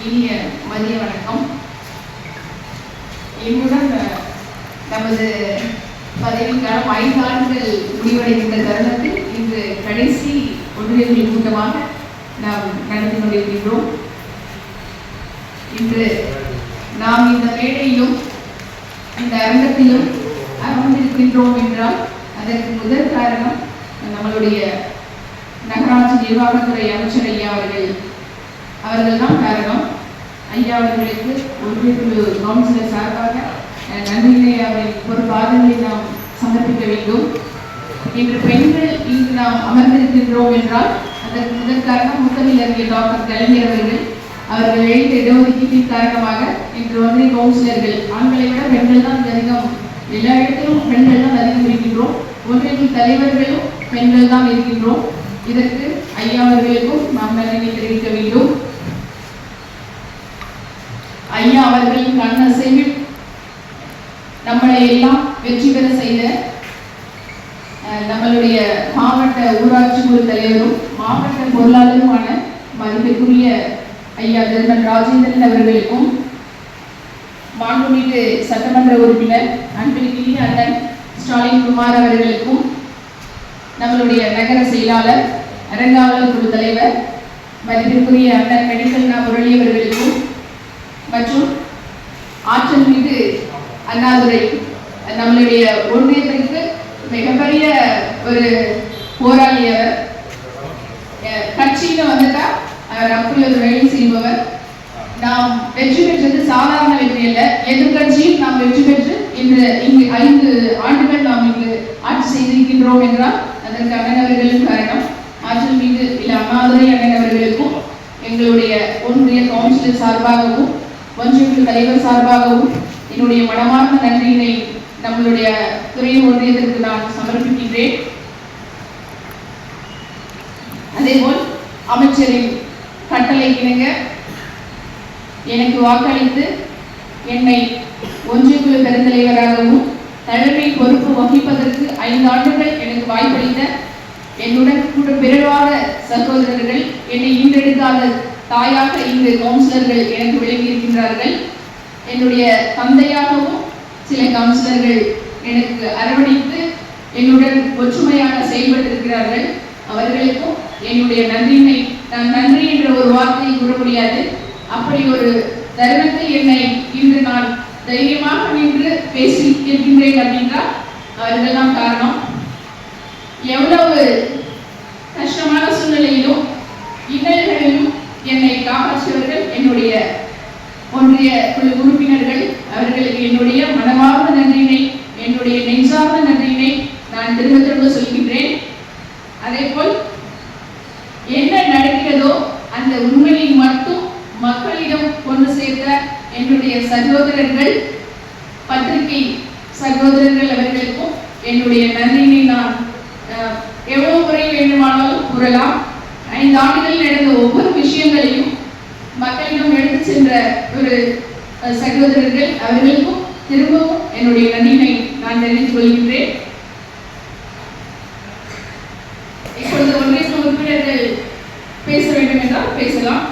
இனிய மதிய வணக்கம் என்னுடன் நமது பதவிக்காலம் ஐந்து ஆண்டுகள் முடிவடைகின்ற தருணத்தில் இன்று கடைசி ஒன்றியங்கள் கூட்டமாக நாம் நடத்தி கொண்டிருக்கின்றோம் இன்று நாம் இந்த மேடையிலும் தருணத்திலும் அமர்ந்திருக்கின்றோம் என்றால் அதற்கு முதல் காரணம் நம்மளுடைய நகராட்சி நிர்வாகத்துறை அமைச்சர் ஐயா அவர்கள். அவர்கள் தான் காரணம். ஐயா அவர்களுக்கு ஒன்றியக்குழு கவுன்சிலர் சார்பாக அஹ், அவரின் ஒரு பாதங்களை நாம் சமர்ப்பிக்க வேண்டும். இன்று பெண்கள் இங்கு நாம் அமர்ந்திருக்கின்றோம் என்றால் அதற்கு முதல் காரணம் முத்தமிழறிஞர் டாக்டர் கலைஞர் அவர்கள். அவர்கள் எழுந்த இடஒதுக்கீட்டின் காரணமாக இன்று ஒன்றிய கவுன்சிலர்கள் ஆண்களை விட பெண்கள் தான் எல்லா இடத்திலும் பெண்கள் தான் அதிகம் இருக்கின்றோம். ஒன்றியத்தின் தலைவர்களும் பெண்கள் தான் இருக்கின்றோம். இதற்கு ஐயா அவர்களுக்கும் நாம் நன்றி தெரிவிக்க வேண்டும். ஐயா அவர்களின் கண்ணசைவில் நம்மளை எல்லாம் வெற்றி பெற செய்த அஹ், நம்மளுடைய மாவட்ட ஊராட்சி குழு தலைவரும் மாவட்ட பொருளாளருமான மதிப்பிற்குரிய ஐயா ஜெர்மன் ராஜேந்திரன் அவர்களுக்கும் மாண்புமிகு சட்டமன்ற உறுப்பினர் அன்பிற்குரிய அண்ணன் ஸ்டாலின் குமார் அவர்களுக்கும் நம்மளுடைய நகர செயலாளர் அரங்காவலர் குழு தலைவர் மதிப்பிற்குரிய அண்ணன் மெடிக்கல் நா முரளி அவர்களுக்கும் மற்றும் ஆற்றல் மீது அண்ணாதுரை நம்மளுடைய ஒன்றியத்திற்கு மிகப்பெரிய ஒரு போராளி அவர் கட்சியில வந்துட்டா அவர் அப்படி ஒரு வேலை செய்பவர். நாம் வெற்றி பெற்றது சாதாரண வெற்றி அல்ல. எதிர்கட்சியில் நாம் வெற்றி பெற்று இன்று இங்கு ஐந்து ஆண்டுகள் நாம் இங்கு ஆட்சி செய்திருக்கின்றோம் என்றால் அதற்கு அண்ணன் காரணம். ஆற்றல் மீது இல்ல அண்ணாதுரை அண்ணனவர்களுக்கும் எங்களுடைய ஒன்றிய கவுன்சிலர் சார்பாகவும் ஒன்றிய தலைவர் சார்பாகவும் என்னுடைய மனமார்ந்த நன்றியினை நம்மளுடைய துறை ஒன்றியத்திற்கு நான் சமர்ப்பிக்கின்றேன். அதேபோல் அமைச்சரின் கட்டளை இணங்க எனக்கு வாக்களித்து என்னை ஒன்றியக்குழு பெருந்தலைவராகவும் தலைமை பொறுப்பு வகிப்பதற்கு ஐந்து ஆண்டுகள் எனக்கு வாய்ப்பளித்த என்னுடன் கூட பிறவாத சகோதரர்கள் என்னை ஈன்றெடுக்காத தாயாக இங்கு கவுன்சிலர்கள் எனக்கு விளங்கி இருக்கின்றார்கள் என்னுடைய தந்தையாகவும் சில கவுன்சிலர்கள் எனக்கு அரவணைத்து என்னுடன் ஒற்றுமையாக செயல்பட்டிருக்கிறார்கள். அவர்களுக்கும் என்னுடைய நன்றியினை நான் நன்றி என்ற ஒரு வார்த்தையை கூற முடியாது. அப்படி ஒரு தருணத்தில் என்னை இன்று நான் தைரியமாக நின்று பேசி இருக்கின்றேன் அப்படின்றால் இதெல்லாம் காரணம். எவ்வளவு கஷ்டமான சூழ்நிலையிலும் இன்னல்களிலும் என்னை காப்பாற்றியவர்கள் என்னுடைய ஒன்றிய குழு உறுப்பினர்கள். அவர்களுக்கு என்னுடைய மனமார்ந்த நன்றியினை என்னுடைய நெஞ்சார்ந்த நன்றியினை நான் திரும்ப திரும்ப சொல்கின்றேன். அதேபோல் என்ன நடக்கிறதோ அந்த உண்மையை ஒன்று சேர்ந்த என்னுடைய சகோதரர்கள் பத்திரிகை சகோதரர்கள் அவர்களுக்கும் என்னுடைய நன்றியினை நான் எவ்வளவு முறை வேண்டுமானாலும் கூறலாம். ஐந்து ஆண்டுகளில் நடந்த ஒவ்வொரு விஷயங்களையும் மக்களிடம் எடுத்து சென்ற ஒரு சகோதரர்கள் அவர்களுக்கும் திரும்பவும் என்னுடைய நன்றியினை நான் தெரிந்து கொள்கின்றேன். இப்பொழுது ஒன்றிய உறுப்பினர்கள் பேச வேண்டும் என்றால் பேசலாம்.